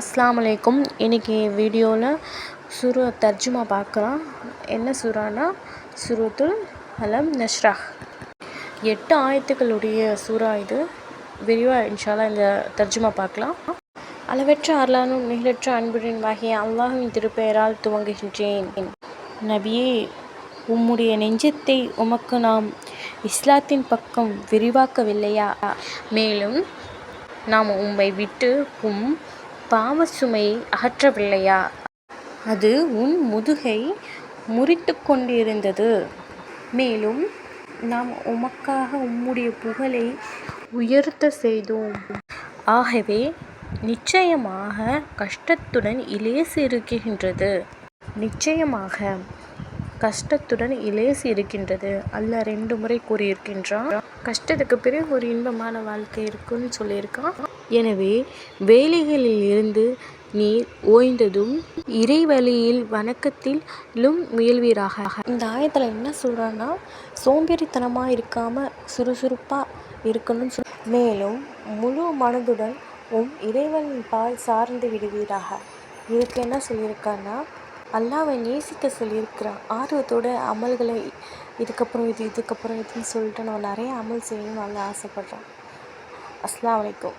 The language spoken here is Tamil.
அஸ்லாம் அலைக்கும். இன்றைக்கி வீடியோவில் சுரு தர்ஜுமா பார்க்கலாம். என்ன சூறானா சுருத்துல் அலம் நஷ்ரா எட்டு ஆயத்துக்களுடைய சூறா இது. விரிவாக இன்ஷால்லா இந்த தர்ஜுமா பார்க்கலாம். அளவற்ற அருளானும் நிகழற்ற அன்புடன் வகைய அல்லாஹின் திருப்பெயரால் துவங்குகின்றேன். நபியே உம்முடைய நெஞ்சத்தை உமக்கு நாம் இஸ்லாத்தின் பக்கம் விரிவாக்கவில்லையா? மேலும் நாம் உம்மை விட்டு உம் பாவ சுமையை அகற்றவில்லையா? அது உன் முதுகை முறித்து கொண்டிருந்தது. மேலும் நாம் உமக்காக உம்முடைய புகழை உயர்த்த செய்தோம். ஆகவே நிச்சயமாக கஷ்டத்துடன் இலேசு இருக்கின்றது. நிச்சயமாக கஷ்டத்துடன் இலேசு இருக்கின்றது. அல்ல ரெண்டு முறை கூறியிருக்கின்றான். கஷ்டத்துக்கு பிறகு ஒரு இன்பமான வாழ்க்கை இருக்குன்னு சொல்லியிருக்கான். எனவே வேலைகளில் இருந்து நீர் ஓய்ந்ததும் இறைவழியில் வணக்கத்திலும் முயல்வீராக. இந்த ஆயத்தில் என்ன சொல்கிறான்னா சோம்பேறித்தனமாக இருக்காமல் சுறுசுறுப்பாக இருக்கணும்னு சொல். மேலும் முழு மனதுடன் உம் இறைவன் பால் சார்ந்து விடுவீராக. இதுக்கு என்ன சொல்லியிருக்கான்னா அல்லாவை நேசிக்க சொல்லியிருக்கிறான் ஆர்வத்தோட அமல்களை இதுக்கப்புறம் இது இதுக்கப்புறம் இதுன்னு சொல்லிட்டு நான் நிறைய அமல் செய்யணும்னு நல்லா ஆசைப்பட்றேன் அஸ்லாம் வலைக்கும்